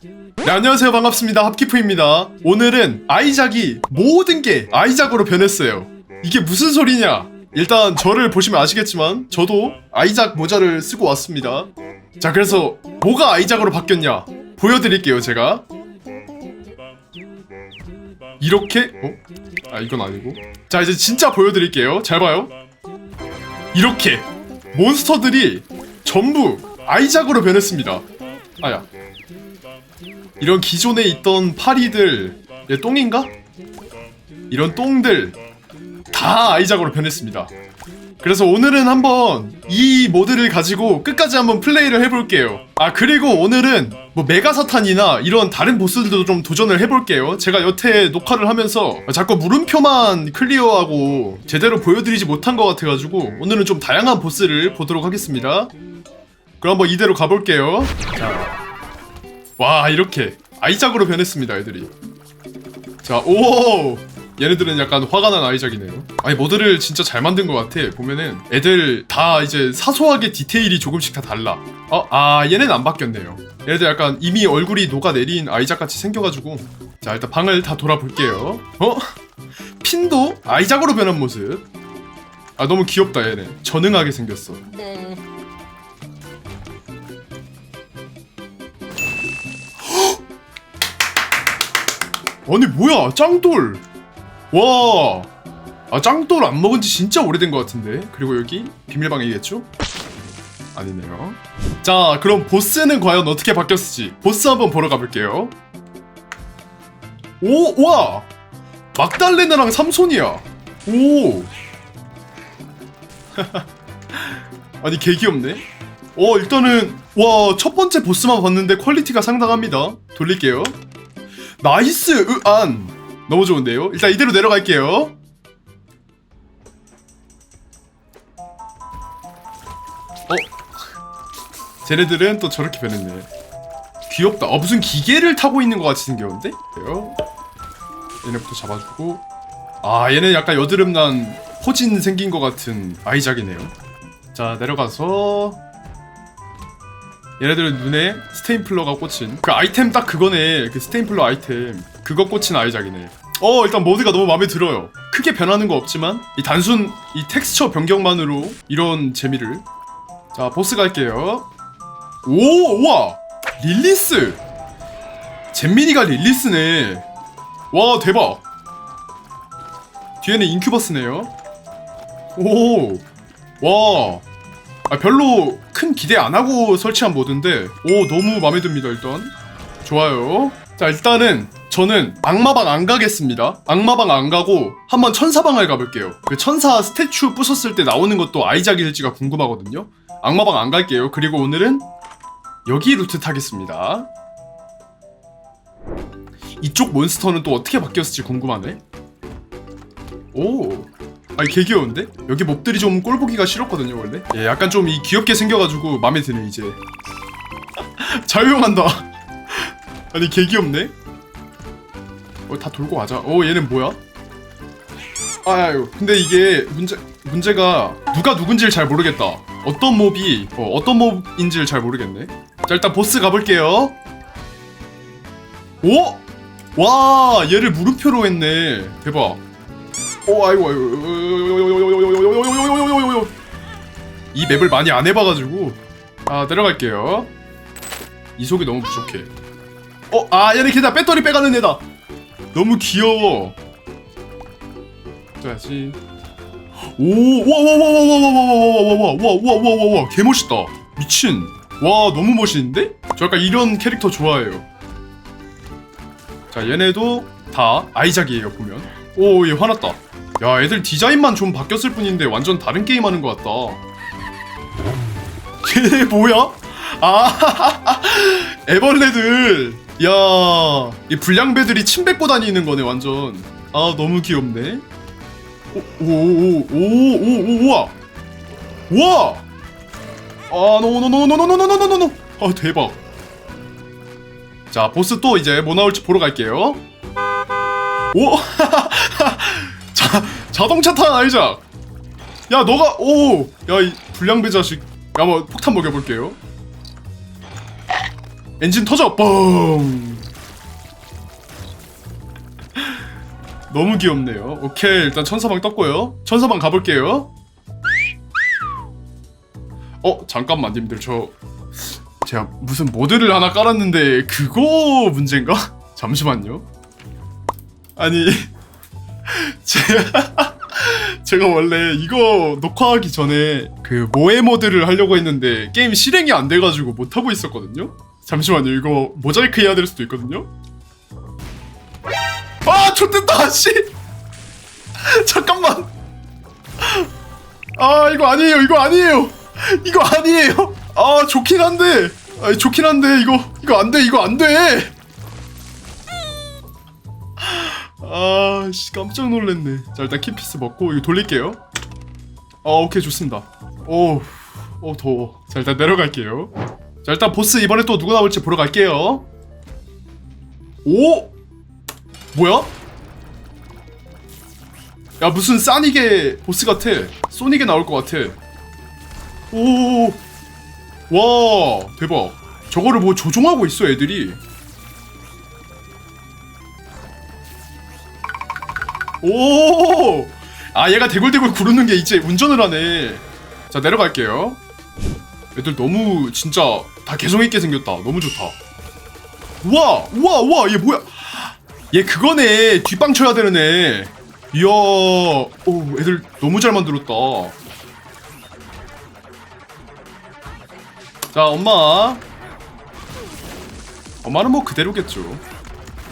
네, 안녕하세요. 반갑습니다. 합키프입니다. 오늘은 아이작이 모든 게 아이작으로 변했어요. 이게 무슨 소리냐? 일단 저를 보시면 아시겠지만 저도 아이작 모자를 쓰고 왔습니다. 자, 그래서 뭐가 아이작으로 바뀌었냐? 보여드릴게요, 제가. 이렇게 어? 아 이건 아니고. 자, 이제 진짜 보여드릴게요. 잘 봐요. 이렇게 몬스터들이 전부 아이작으로 변했습니다. 아야. 이런 기존에 있던 파리들 얘 똥인가? 이런 똥들 다 아이작으로 변했습니다. 그래서 오늘은 한번 이 모드를 가지고 끝까지 한번 플레이를 해볼게요. 아 그리고 오늘은 뭐 메가사탄이나 이런 다른 보스들도 좀 도전을 해볼게요. 제가 여태 녹화를 하면서 자꾸 물음표만 클리어하고 제대로 보여드리지 못한 것 같아가지고 오늘은 좀 다양한 보스를 보도록 하겠습니다. 그럼 한번 이대로 가볼게요. 자, 와 이렇게 아이작으로 변했습니다 애들이. 자오 얘네들은 약간 화가 난 아이작이네요. 아니 모드를 진짜 잘 만든 것 같아. 보면은 애들 다 이제 사소하게 디테일이 조금씩 다 달라. 어 아 얘네는 안 바뀌었네요. 얘네들 약간 이미 얼굴이 녹아내린 아이작 같이 생겨가지고. 자 일단 방을 다 돌아볼게요. 어? 핀도 아이작으로 변한 모습. 아 너무 귀엽다 얘네. 전응하게 생겼어. 네. 아니 뭐야? 짱돌. 와. 아, 짱돌 안 먹은 지 진짜 오래된 것 같은데? 그리고 여기 비밀방이겠죠? 아니네요. 자 그럼 보스는 과연 어떻게 바뀌었을지 보스 한번 보러 가볼게요. 오! 와! 막달레나랑 삼손이야. 오! 아니 개 귀엽네. 어 일단은 와 첫 번째 보스만 봤는데 퀄리티가 상당합니다. 돌릴게요 나이스 으안. 너무 좋은데요? 일단 이대로 내려갈게요. 어? 쟤네들은 또 저렇게 변했네. 귀엽다. 어 무슨 기계를 타고 있는 것 같이 생겼는데? 그래요? 얘네부터 잡아주고. 아 얘네 약간 여드름난 호진 생긴 것 같은 아이작이네요. 자 내려가서 얘네들은 눈에 스테인플러가 꽂힌 그 아이템 딱 그거네. 그 스테인플러 아이템. 그거 꽂힌 아이작이네. 어 일단 모드가 너무 마음에 들어요. 크게 변하는 거 없지만 이 단순 이 텍스처 변경만으로 이런 재미를. 자 보스 갈게요. 오 우와! 릴리스! 잼민이가 릴리스네. 와 대박! 뒤에는 인큐버스네요. 오와 아, 별로 큰 기대 안 하고 설치한 모드인데 오 너무 마음에 듭니다 일단. 좋아요. 자 일단은 저는 악마방 안 가겠습니다. 악마방 안 가고 한번 천사방을 가볼게요. 그 천사 스태츄 부쉈을 때 나오는 것도 아이작일지가 궁금하거든요. 악마방 안 갈게요. 그리고 오늘은 여기 루트 타겠습니다. 이쪽 몬스터는 또 어떻게 바뀌었을지 궁금하네. 오 아니 개 귀여운데? 여기 몹들이 좀 꼴보기가 싫었거든요 원래. 예 약간 좀 이 귀엽게 생겨가지고 마음에 드네 이제. 자유용한다. 아니 개 귀엽네. 어 다 돌고 가자. 어 얘는 뭐야? 아유 근데 이게 문제 문제가 누가 누군지를 잘 모르겠다. 어떤 몹이 어, 어떤 몹인지를 잘 모르겠네. 자 일단 보스 가볼게요. 오? 와 얘를 물음표로 했네. 대박 오 아이고 아이고 이 맵을 많이 안 해봐가지고 아 내려갈게요 이속이 너무 부족해 어아 얘네 걔다 배터리 빼가는 애다 너무 귀여워 자야지 오와와와와와와와와와와와와와와 개멋있다 미친 와 너무 멋있는데? 저 약간 이런 캐릭터 좋아해요 자 얘네도 다 아이작이에요 보면 오얘 화났다 야 애들 디자인만 좀 바뀌었을 뿐인데 완전 다른 게임 하는 것 같다. 걔 뭐야? 아 애벌레들. 야이 불량배들이 침 뱉고 다니는 거네 완전. 아 너무 귀엽네. 오오오오오오 우와. 우와! 아 노노노노노노노노노노노. 아 대박. 자 보스 또 이제 뭐 나올지 보러 갈게요. 오 자 자동차 탄 아이작. 야 너가 오야이 불량배 자식. 야 한번 폭탄 먹여볼게요. 엔진 터져. 뻥. 너무 귀엽네요. 오케이 일단 천사방 떴고요. 천사방 가볼게요. 어 잠깐만 님들. 저 제가 무슨 모드를 하나 깔았는데 그거 문제인가? 잠시만요. 아니 제가 제가 원래 이거 녹화하기 전에 그 모에 모드를 하려고 했는데 게임 실행이 안 돼가지고 못 하고 있었거든요. 잠시만요. 이거 모자이크 해야 될 수도 있거든요. 아, 좋됐다, 씨. 잠깐만. 아, 이거 아니에요. 이거 아니에요. 이거 아니에요. 아, 좋긴 한데. 아, 좋긴 한데 이거 이거 안 돼. 이거 안 돼. 아, 씨 깜짝 놀랐네. 자, 일단 키피스 먹고 이거 돌릴게요. 아, 오케이 좋습니다. 오, 오 더워. 자, 일단 내려갈게요. 자, 일단 보스 이번에 또 누가 나올지 보러 갈게요. 오, 뭐야? 야, 무슨 싸닉의 보스 같아. 소닉에 나올 것 같아. 오, 와, 대박. 저거를 뭐 조종하고 있어, 애들이. 오! 아 얘가 대굴대굴 구르는 게 이제 운전을 하네. 자 내려갈게요. 애들 너무 진짜 다 개성 있게 생겼다. 너무 좋다. 우와 우와 우와 얘 뭐야? 얘 그거네 뒷방 쳐야 되는 애. 이야 오 애들 너무 잘 만들었다. 자 엄마. 엄마는 뭐 그대로겠죠.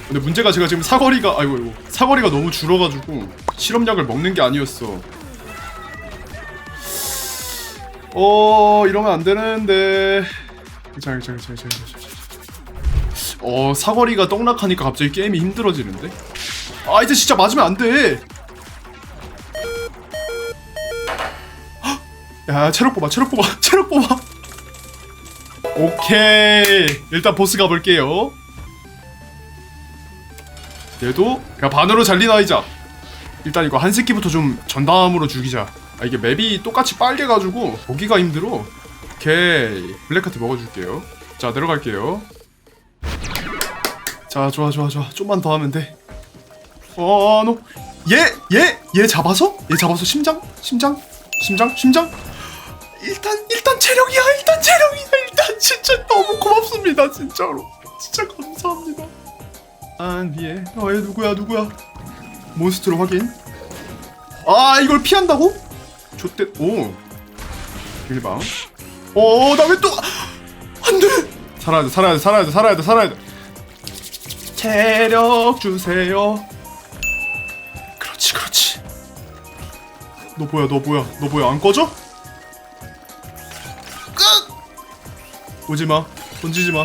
근데 문제가 제가 지금 사거리가 아이고 아이고 사거리가 너무 줄어가지고 실험약을 먹는 게 아니었어. 어 이러면 안 되는데. 괜찮아 괜찮아 괜찮아 괜찮아. 어 사거리가 떡락하니까 갑자기 게임이 힘들어지는데. 아 이제 진짜 맞으면 안 돼. 헉! 야 체력 뽑아 체력 뽑아 체력 뽑아. 오케이 일단 보스 가볼게요. 얘도 그냥 반으로 잘린 아이자. 일단 이거 한 새끼부터 좀 전담으로 죽이자. 아 이게 맵이 똑같이 빨개가지고 보기가 힘들어. 오케이. 블랙하트 먹어줄게요. 자 내려갈게요. 자 좋아 좋아 좋아. 좀만 더 하면 돼어너얘얘 얘 잡아서? 얘 잡아서 심장? 심장? 심장? 심장? 일단 일단 체력이야 일단 체력이야. 일단 진짜 너무 고맙습니다 진짜로. 진짜 감사합니다 안 위에. 어얘 누구야 누구야? 몬스터로 확인. 아 이걸 피한다고? 좋대 오. 일방. 어나 왜 또 안돼! 살아야 돼 살아야 돼 살아야 돼 살아야 돼 살아야 돼. 체력 주세요. 그렇지 그렇지. 너 뭐야 너 뭐야 너 뭐야 안 꺼져? 끝 오지마 던지지마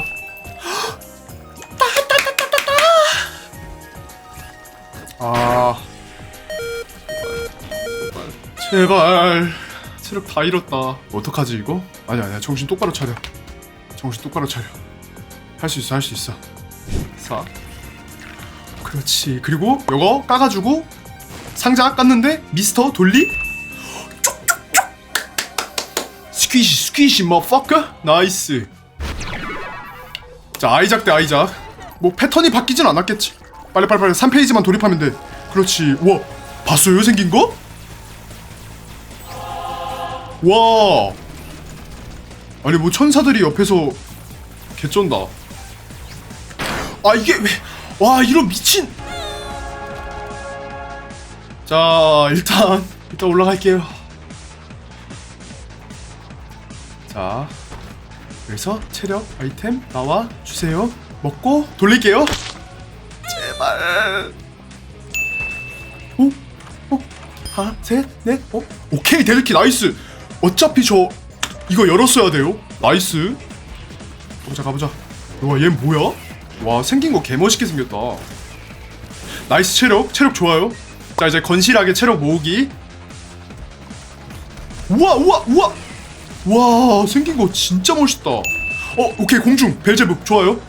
제발. 체력 다 잃었다. 어떡하지 이거? 아니야 아니야. 정신 똑바로 차려. 정신 똑바로 차려. 할 수 있어 할 수 있어. 사. 그렇지. 그리고 요거 까가지고 상자 깠는데 미스터 돌리? 스퀴시 스퀴시 머퍼커 나이스. 자 아이작 대 아이작. 뭐 패턴이 바뀌진 않았겠지. 빨리 빨리 빨리 3페이지만 돌입하면 돼. 그렇지. 우와 봤어요? 생긴 거? 와 아니 뭐 천사들이 옆에서 개쩐다 아 이게 왜 와 이런 미친 자 일단 일단 올라갈게요 자 그래서 체력 아이템 나와 주세요 먹고 돌릴게요 제발 오? 어? 하나 셋넷 어? 오케이 데드키 나이스 어차피 저 이거 열었어야 돼요. 나이스. 가보자 가보자. 와얘 뭐야? 와 생긴 거 개멋있게 생겼다. 나이스 체력. 체력 좋아요. 자 이제 건실하게 체력 모으기. 우와 우와 우와! 와 생긴 거 진짜 멋있다. 어 오케이 공중. 벨제북. 좋아요.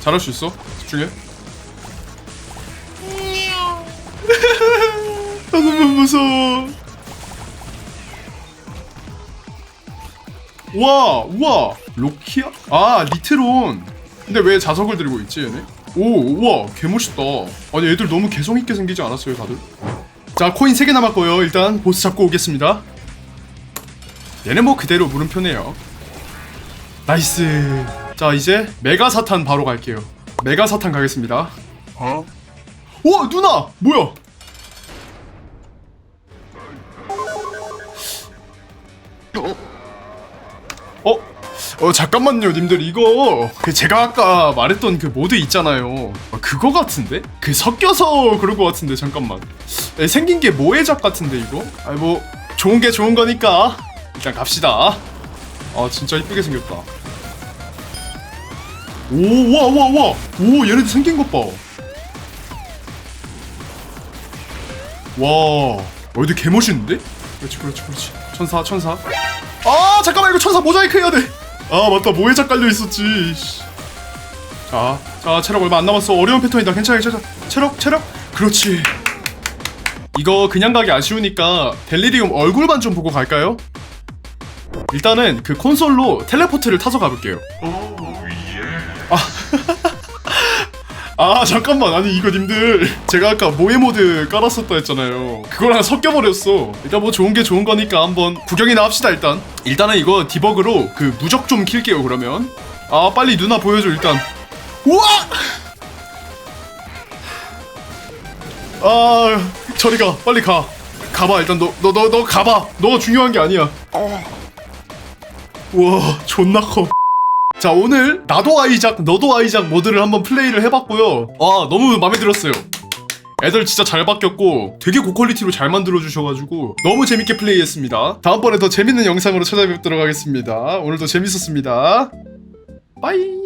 잘할 수 있어. 집중해. 아, 너무 무서워 와, 우와, 로키아? 아 리트론. 근데 왜 자석을 들고 있지 얘네? 오 우와. 개멋있다. 아니 애들 너무 개성있게 생기지 않았어요 다들? 자 코인 3개 남았고요. 일단 보스 잡고 오겠습니다. 얘는 뭐 그대로 물음표네요. 나이스. 자 이제 메가 사탄 바로 갈게요. 메가 사탄 가겠습니다. 어? 와 누나! 뭐야 어? 어 잠깐만요 님들. 이거 그 제가 아까 말했던 그 모드 있잖아요. 어, 그거 같은데? 그 섞여서 그럴 것 같은데 잠깐만. 에, 생긴 게 모해작 같은데 이거? 아니 뭐 좋은 게 좋은 거니까. 일단 갑시다. 아 진짜 이쁘게 생겼다. 오 와 와 와 오 얘네들 생긴 것봐. 와 어, 얘들 개멋있는데? 그렇지 그렇지 그렇지. 천사 천사 아 잠깐만 이거 천사 모자이크 해야 돼아 맞다 모해작 깔려 있었지 씨. 자, 자 체력 얼마 안 남았어. 어려운 패턴이다. 괜찮아 괜찮아. 체력 체력? 그렇지. 이거 그냥 가기 아쉬우니까 델리리움 얼굴만 좀 보고 갈까요? 일단은 그 콘솔로 텔레포트를 타서 가볼게요. 아 잠깐만. 아니 이거 님들. 제가 아까 모해 모드 깔았었다 했잖아요. 그거랑 섞여버렸어. 일단 뭐 좋은 게 좋은 거니까 한번 구경이나 합시다 일단. 일단은 이거 디버그로 그 무적 좀 킬게요 그러면. 아 빨리 누나 보여줘 일단. 우와! 아 저리 가. 빨리 가. 가봐 일단. 너 너 너 너 가봐. 너가 중요한 게 아니야. 우와 존나 커 자 오늘 나도 아이작 너도 아이작 모드를 한번 플레이를 해봤고요. 아 너무 마음에 들었어요. 애들 진짜 잘 바뀌었고 되게 고퀄리티로 잘 만들어 주셔가지고 너무 재밌게 플레이했습니다. 다음번에 더 재밌는 영상으로 찾아뵙도록 하겠습니다. 오늘도 재밌었습니다. 빠이